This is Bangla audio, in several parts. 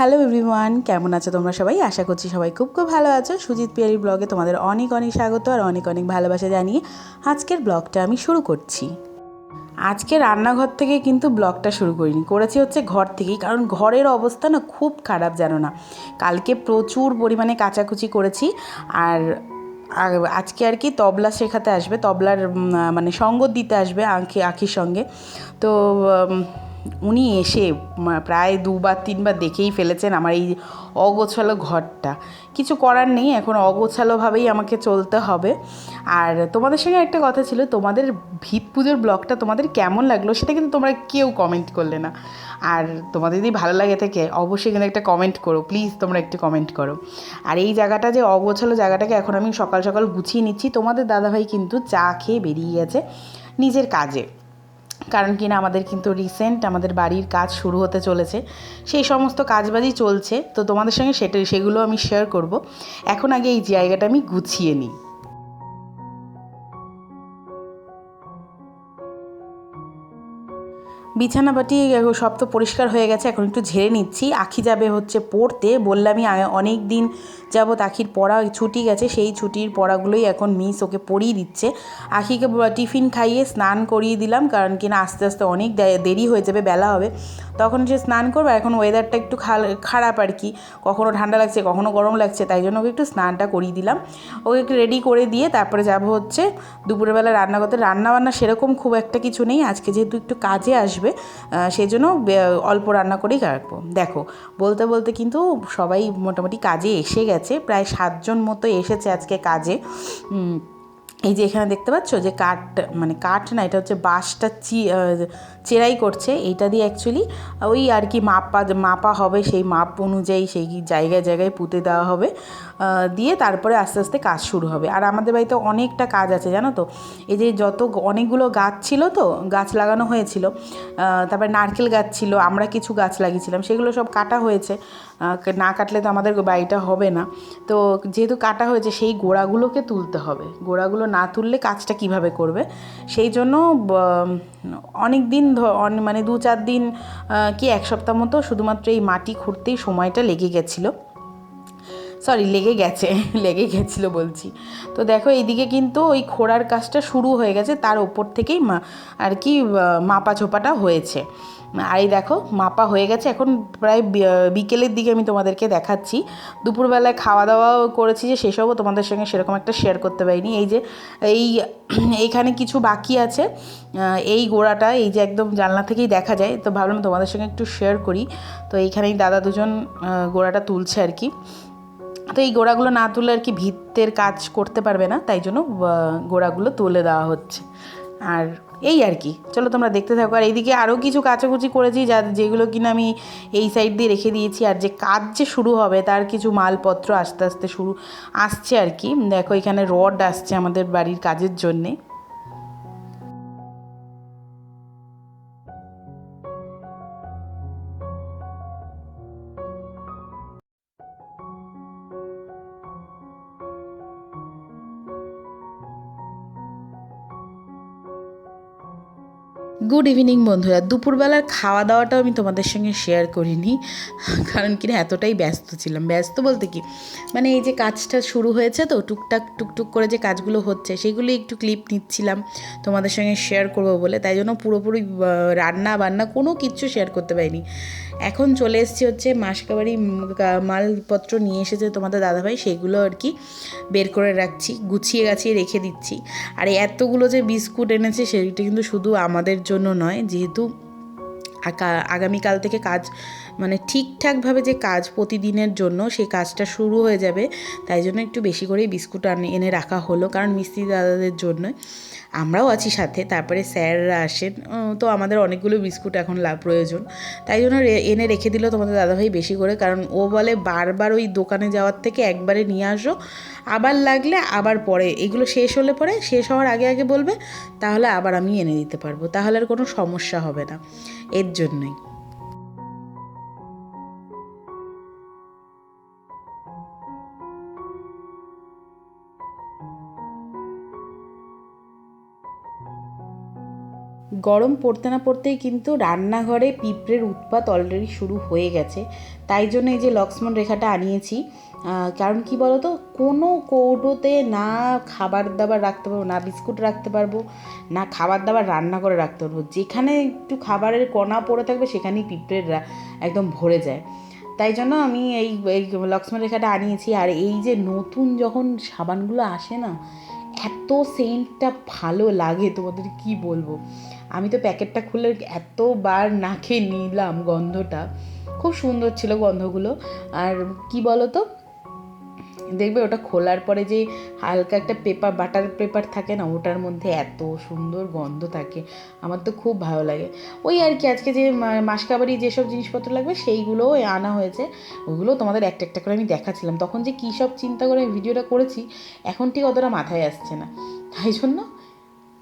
হ্যালো এভরিওয়ান কেমন আছো তোমরা সবাই? আশা করছি সবাই খুব খুব ভালো আছো। সুজিত পিয়ারি ব্লগে তোমাদের অনেক অনেক স্বাগত আর অনেক অনেক ভালোবাসা জানিয়ে আজকের ব্লগটা আমি শুরু করছি। আজকে রান্নাঘর থেকে কিন্তু ব্লগটা শুরু করিনি, করেছি হচ্ছে ঘর থেকেই। কারণ ঘরের অবস্থা না খুব খারাপ, জানো না। কালকে প্রচুর পরিমাণে কাচাকুচি করেছি আর আজকে আর কি তবলা শেখাতে আসবে, তবলার মানে সঙ্গ দিতে আসবে আঁখি আঁখির সঙ্গে। তো উনি এসে প্রায় দুবার, তিনবার দেখেই ফেলেছেন আমার এই অগোছালো ঘরটা। কিছু করার নেই, এখন অগোছালোভাবেই আমাকে চলতে হবে। আর তোমাদের সঙ্গে একটা কথা ছিল, তোমাদের ভিত পুজোর ব্লগটা তোমাদের কেমন লাগল সেটা কিন্তু তোমরা কেউ কমেন্ট করলে না। আর তোমাদের যদি ভালো লাগে থেকে, অবশ্যই কিন্তু একটা কমেন্ট করো প্লিজ তোমরা একটু কমেন্ট করো। আর এই জায়গাটা যে অগোছালো জায়গাটাকে এখন আমি সকাল সকাল গুছিয়ে নিচ্ছি, তোমাদের দাদাভাই কিন্তু চা খেয়ে বেরিয়ে গেছে নিজের কাজে। কারণ কিনা আমাদের কিন্তু রিসেন্ট আমাদের বাড়ির কাজ শুরু হতে চলেছে। সেই সমস্ত কাজবাজি চলছে। তো তোমাদের সঙ্গে সেটা সেগুলো আমি শেয়ার করব। এখন আগে এই জায়গাটা আমি গুছিয়ে নিই। বিছানাবাটি এখন সব তো পরিষ্কার হয়ে গেছে, এখন একটু ঝেড়ে নিচ্ছি। আখি যাবে হচ্ছে পড়তে, বললামই অনেক দিন যাবৎ আখির পড়া ছুটি গেছে, সেই ছুটির পড়াগুলোই এখন মিস ওকে পড়িয়ে দিচ্ছে। আখিকে টিফিন খাইয়ে স্নান করিয়ে দিলাম, কারণ কিনা আস্তে আস্তে অনেক দেরি হয়ে যাবে, বেলা হবে। তখন সে স্নান করবে, এখন ওয়েদারটা একটু খারাপ আর কি। কখনো ঠান্ডা লাগছে, কখনো গরম লাগছে, তাই জন্য ওকে একটু স্নানটা করিয়ে দিলাম। ওকে একটু রেডি করে দিয়ে তারপরে যাব হচ্ছে দুপুরবেলা রান্না করতে রান্না বান্না সেরকম খুব একটা কিছু নেই, আজকে যেহেতু একটু কাজে আসবে আহ, সেই জন্য অল্প রান্না করেই রাখব। দেখো বলতে বলতে কিন্তু সবাই মোটামুটি কাজে এসে গেছে প্রায় সাতজন মতো এসেছে আজকে কাজে। এই যে এখানে দেখতে পাচ্ছ যে কাঠ মানে কাঠ না এটা হচ্ছে বাঁশটা চি চেরাই করছে, এইটা দিয়ে অ্যাকচুয়ালি ওই আর কি মাপা মাপা হবে, সেই মাপ অনুযায়ী সেই জায়গায় জায়গায় পুঁতে দেওয়া হবে দিয়ে তারপরে আস্তে আস্তে কাজ শুরু হবে। আর আমাদের বাড়িতে অনেকটা কাজ আছে, জানো তো? এই যে যত অনেকগুলো গাছ ছিল তো, গাছ লাগানো হয়েছিল তারপরে নারকেল গাছ ছিল, আমরা কিছু গাছ লাগিয়েছিলাম, সেগুলো সব কাটা হয়েছে না কাটলে তো আমাদের বাড়িটা হবে না। তো যেহেতু কাটা হয়েছে, সেই গোড়াগুলোকে তুলতে হবে। গোড়াগুলো না তুললে কাজটা কীভাবে করবে? সেই জন্য অনেক দিন মানে দু চার দিন কি এক সপ্তাহ মতো শুধুমাত্র এই মাটি খুঁড়তেই সময়টা লেগে গেছিল। সরি লেগে গেছে, লেগে গেছিল বলছি। তো দেখো, এইদিকে কিন্তু ওই খোঁড়ার কাজটা শুরু হয়ে গেছে, তার ওপর থেকেই মা- আর কি মাপা ছোপাটা হয়েছে। আর এই দেখো, মাপা হয়ে গেছে। এখন প্রায় বিকেলের দিকে আমি তোমাদেরকে দেখাচ্ছি। দুপুরবেলায় খাওয়া দাওয়াও করেছি যে সেসবও তোমাদের সঙ্গে সেরকম একটা শেয়ার করতে পারিনি। এই যে, এই এইখানে কিছু বাকি আছে। এই গোড়াটা, এই যে একদম জানলা থেকেই দেখা যায়। তো ভাবলাম তোমাদের সঙ্গে একটু শেয়ার করি। তো এইখানেই দাদা দুজন গোড়াটা তুলছে আর কি। তো এই গোড়াগুলো না তুলে আর কি ভিত্তের কাজ করতে পারবে না। তাই জন্য গোড়াগুলো তুলে দেওয়া হচ্ছে। আর এই আর কি। চলো তোমরা দেখতে থাকো। আর এইদিকে আরও কিছু কাচাকুচি করেছি যা যেগুলো কিনা আমি এই সাইড দিয়ে রেখে দিয়েছি। আর যে কাজ যে শুরু হবে, তার কিছু মালপত্র আস্তে আস্তে শুরু আসছে আর কি। দেখো এখানে রড আসছে আমাদের বাড়ির কাজের জন্যে। গুড ইভিনিং বন্ধুরা। দুপুরবেলার খাওয়া দাওয়াটাও আমি তোমাদের সঙ্গে শেয়ার করিনি, কারণ কি এতটাই ব্যস্ত ছিলাম। ব্যস্ত বলতে কি? মানে এই যে কাজটা শুরু হয়েছে তো, টুকটাক, টুকটুক করে যে কাজগুলো হচ্ছে সেগুলো একটু ক্লিপ নিচ্ছিলাম, তোমাদের সঙ্গে শেয়ার করব বলে। তাই জন্য পুরোপুরি রান্না বান্না কোনো কিচ্ছু শেয়ার করতে পারিনি। এখন চলে এসেছি হচ্ছে মাসকাবাড়ি মালপত্র নিয়ে এসেছে তোমাদের দাদাভাই, সেগুলো আর কি বের করে রাখছি, গুছিয়ে গাছিয়ে রেখে দিচ্ছি। আর এতগুলো যে বিস্কুট এনেছে, সেটা কিন্তু শুধু আমাদের জন্য নয়, যেহেতু আগামীকাল থেকে কাজ মানে ঠিকঠাকভাবে যে কাজ প্রতিদিনের জন্য সেই কাজটা শুরু হয়ে যাবে, তাই জন্য একটু বেশি করেই বিস্কুট আনে- এনে রাখা হলো, কারণ মিস্ত্রি দাদাদের জন্য। আমরাও আছি সাথে, তারপরে স্যাররা আসেন। তো আমাদের অনেকগুলো বিস্কুট এখন লাভ প্রয়োজন। তাই জন্য এনে রেখে দিল তোমাদের দাদাভাই বেশি করে, কারণ ও বলে বারবার ওই দোকানে যাওয়ার থেকে একবারে নিয়ে আসো, আবার লাগলে আবার পরে। এগুলো শেষ হলে পরে, শেষ হওয়ার আগে আগে বলবে, তাহলে আবার আমি এনে দিতে পারব। তাহলে আর কোনো সমস্যা হবে না, এর জন্যই। গরম পড়তে না পড়তেই কিন্তু রান্নাঘরে পিঁপড়ের উৎপাত অলরেডি শুরু হয়ে গেছে। তাই জন্য এই যে লক্ষ্মণ রেখাটা আনিয়েছি কারণ কি বলতো? কোনো কৌটোতে না খাবার দাবার রাখতে পারব, না বিস্কুট রাখতে পারব, না খাবার দাবার রান্না করে রাখতে পারব। যেখানে একটু খাবারের কণা পড়ে থাকবে, সেখানেই পিঁপড়ের একদম ভরে যায়। তাই জন্য আমি এই এই লক্ষ্মণ রেখাটা আনিয়েছি। আর এই যে নতুন যখন সাবানগুলো আসে না, এত সেন্টটা ভালো লাগে, তোমাদের কি বলব? আমি তো প্যাকেটটা খুলে এতবার নাকে নিলাম গন্ধটা। খুব সুন্দর ছিল গন্ধগুলো। আর কি বলো তো দেখবে ওটা খোলার পরে যে হালকা একটা পেপার, বাটার পেপার থাকে না, ওটার মধ্যে এত সুন্দর গন্ধ থাকে। আমার তো খুব ভালো লাগে। ওই আর কি, আজকে যে মাসকাবারি যেসব জিনিসপত্র লাগবে সেইগুলোও আনা হয়েছে। ওগুলো তোমাদের একটা একটা করে আমি দেখাচ্ছিলাম। তখন যে কী সব চিন্তা করে আমি ভিডিওটা করেছি, এখন ঠিক অতটা মাথায় আসছে না। তাই জন্য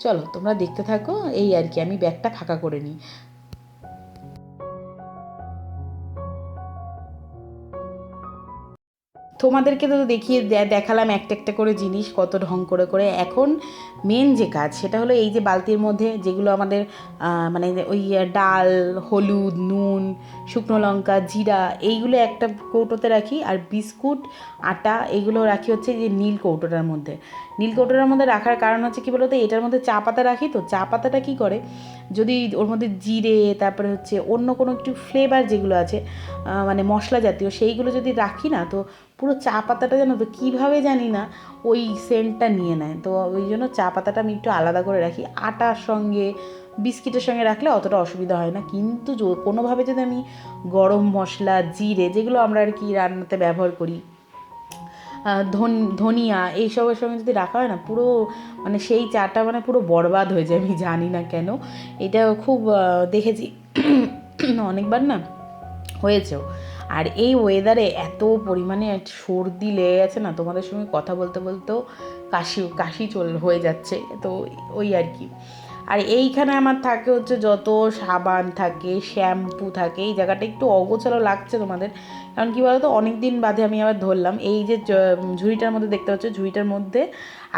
চলো তোমরা দেখতে থাকো এই আর কি আমি ব্যাগটা ফাঁকা করে নিই। তোমাদেরকে তো দেখিয়ে দেখালাম একটা একটা করে জিনিস কত ঢং করে করে। এখন মেন যে কাজ সেটা হলো এই যে বালতির মধ্যে যেগুলো আমাদের মানে ওই ডাল, হলুদ, নুন, শুকনো লঙ্কা, জিরা এইগুলো একটা কৌটোতে রাখি আর বিস্কুট, আটা এগুলো রাখি হচ্ছে যে নীল কৌটোটার মধ্যে। নীল কৌটোটার মধ্যে রাখার কারণ হচ্ছে কি বলতো, এটার মধ্যে চা পাতা রাখি তো, চা পাতাটা কী করে, যদি ওর মধ্যে জিরে, তারপরে হচ্ছে অন্য কোনো একটু ফ্লেভার যেগুলো আছে মানে মশলা জাতীয় সেইগুলো যদি রাখি না তো পুরো চা পাতাটা জানো তো কীভাবে জানি না, ওই সেন্টটা নিয়ে নেয়। তো ওই জন্য চা পাতাটা আমি একটু আলাদা করে রাখি। আটার সঙ্গে, বিস্কিটের সঙ্গে রাখলে অতটা অসুবিধা হয় না। কিন্তু কোনোভাবে যদি আমি গরম মশলা, জিরে যেগুলো আমরা আর কি রান্নাতে ব্যবহার করি ধনিয়া এইসবের সঙ্গে যদি রাখা হয় না, পুরো মানে সেই চাটা মানে পুরো বরবাদ হয়ে যায়, আমি জানি না কেন। এটা খুব দেখেছি। অনেকবার না হয়েছেও। আর এই ওয়েদারে এত পরিমাণে সর্দি লেগে গেছে না, তোমাদের সঙ্গে কথা বলতে বলতেও কাশি কাশি চল, হয়ে যাচ্ছে। তো ওই আর কি। আর এইখানে আমার থাকে হচ্ছে যত সাবান থাকে, শ্যাম্পু থাকে, এই জায়গাটা একটু অগোছালো লাগছে তোমাদের। কারণ কী বলতো অনেক দিন বাদে আমি আবার ধরলাম, এই যে ঝুড়িটার মধ্যে দেখতে পাচ্ছ, ঝুড়িটার মধ্যে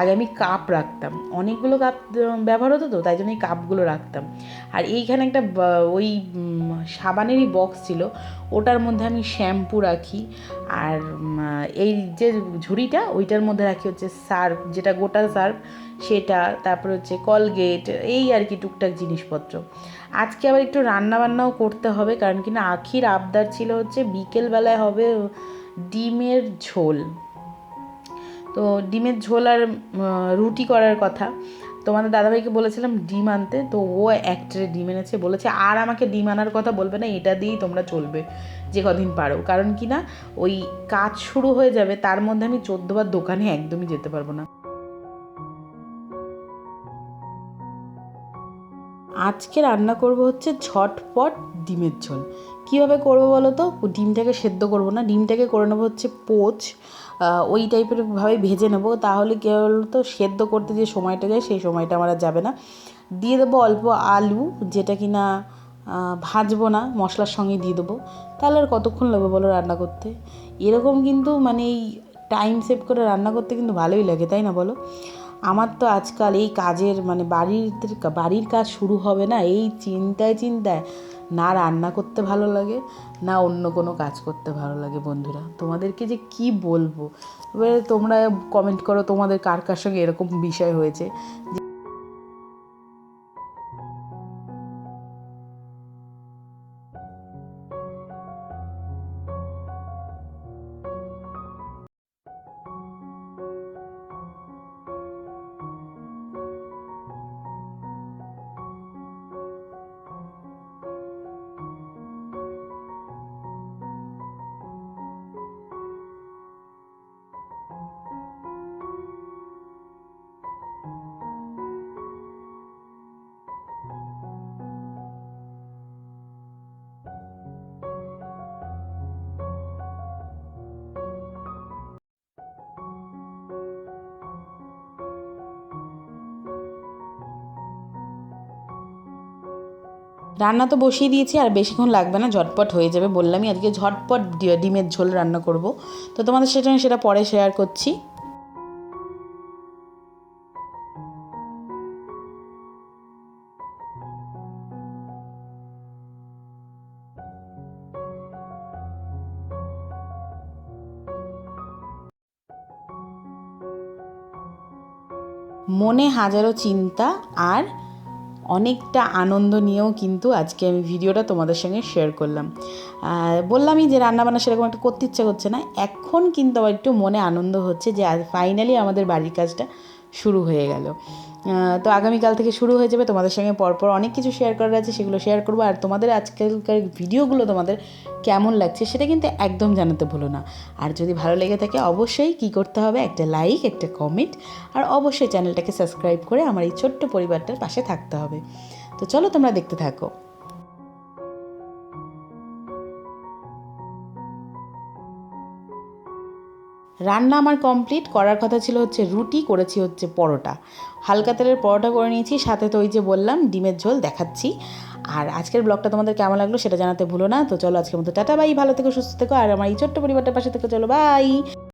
আগে আমি কাপ রাখতাম। অনেকগুলো কাপ ব্যবহার হতো তো, তাই জন্য এই কাপগুলো রাখতাম। আর এইখানে একটা ওই সাবানেরই বক্স ছিল, ওটার মধ্যে আমি শ্যাম্পু রাখি। আর এই যে ঝুড়িটা, ওইটার মধ্যে রাখি হচ্ছে সার্ফ, যেটা গোটা সার্ফ, সেটা, তারপর হচ্ছে কলগেট, এই আর কি টুকটাক জিনিসপত্র। আজকে আবার একটু রান্না বান্নাও করতে হবে, কারণ কি না, আখির আবদার ছিল হচ্ছে বিকেলবেলায় হবে ডিমের ঝোল। তো ডিমের ঝোল আর রুটি করার কথা। তোমাদের দাদাভাইকে বলেছিলাম ডিম আনতে, তো ও এক ট্রে ডিম এনেছে, বলেছে, আর আমাকে ডিম আনার কথা বলবে না, এটা দিয়েই তোমরা চলবে যে কদিন পারো। কারণ কি না, ওই কাজ শুরু হয়ে যাবে, তার মধ্যে আমি চোদ্দবার দোকানে একদমই যেতে পারব না। আজকে রান্না করব হচ্ছে ঝটপট ডিমের ঝোল। কীভাবে করব বলো তো? ডিমটাকে সেদ্ধ করব না, ডিমটাকে করে নেব হচ্ছে পোচ ওই টাইপের ভাবে ভেজে নেব, তাহলে কী বলো তো সেদ্ধ করতে যে সময়টা যায়, সেই সময়টা আমার আর যাবে না। দিয়ে দেবো অল্প আলু, যেটা কি না ভাজবো না, মশলার সঙ্গে দিয়ে দেবো। তাহলে আর কতক্ষণ লাগবে বলো রান্না করতে? এরকম কিন্তু মানে এই টাইম সেভ করে রান্না করতে কিন্তু ভালোই লাগে, তাই না বলো? আমার তো আজকাল এই কাজের মানে বাড়ির বাড়ির কাজ শুরু হবে না, এই চিন্তায় চিন্তায় না রান্না করতে ভালো লাগে, না অন্য কোনো কাজ করতে ভালো লাগে বন্ধুরা। তোমাদেরকে যে কি বলব? এবারে তোমরা কমেন্ট করো তোমাদের কার কার সঙ্গে এরকম বিষয় হয়েছে। রান্না তো বসিয়ে দিয়েছি, আর বেশিক্ষণ লাগবে না, ঝটপট হয়ে যাবে বললামই। আজকে ঝটপট ডিমের ঝোল রান্না করব। তো তোমাদের সেটা আমি সেটা পরে শেয়ার করছি। মনে হাজারো চিন্তা, আর অনেকটা আনন্দ নিয়েও কিন্তু আজকে আমি ভিডিওটা তোমাদের সঙ্গে শেয়ার করলাম। বললামই যে রান্নাবান্না সেরকম একটা করতে ইচ্ছা করছে না। এখন কিন্তু আবার একটু মনে আনন্দ হচ্ছে যে ফাইনালি আমাদের বাড়ির কাজটা শুরু হয়ে গেল। তো আগামীকাল থেকে শুরু হয়ে যাবে। তোমাদের সঙ্গে পরপর অনেক কিছু শেয়ার করার আছে, সেগুলো শেয়ার করব। আর তোমাদের আজকালকার ভিডিওগুলো তোমাদের কেমন লাগছে, সেটা কিন্তু একদম জানাতে ভুলো না। আর যদি ভালো লেগে থাকে, অবশ্যই কি করতে হবে? একটা লাইক একটা কমেন্ট আর অবশ্যই চ্যানেলটাকে সাবস্ক্রাইব করে আমার এই ছোট্ট পরিবারটার পাশে থাকতে হবে। তো চলো তোমরা দেখতে থাকো। রান্না আমার কমপ্লিট করার কথা ছিল হচ্ছে রুটি, করেছি হচ্ছে পরোটা। হালকা তেলের পরোটা করে নিয়েছি, সাথে তো ওই যে বললাম, ডিমের ঝোল দেখাচ্ছি। আর আজকের ব্লগটা তোমাদের কেমন লাগল সেটা জানাতে ভুলো না, তো চলো আজকের মতো টাটা বাই ভালো থেকো, সুস্থ থেকো, আর আমার এই ছোট্ট পরিবারটার পাশে থেকে, চলো বাই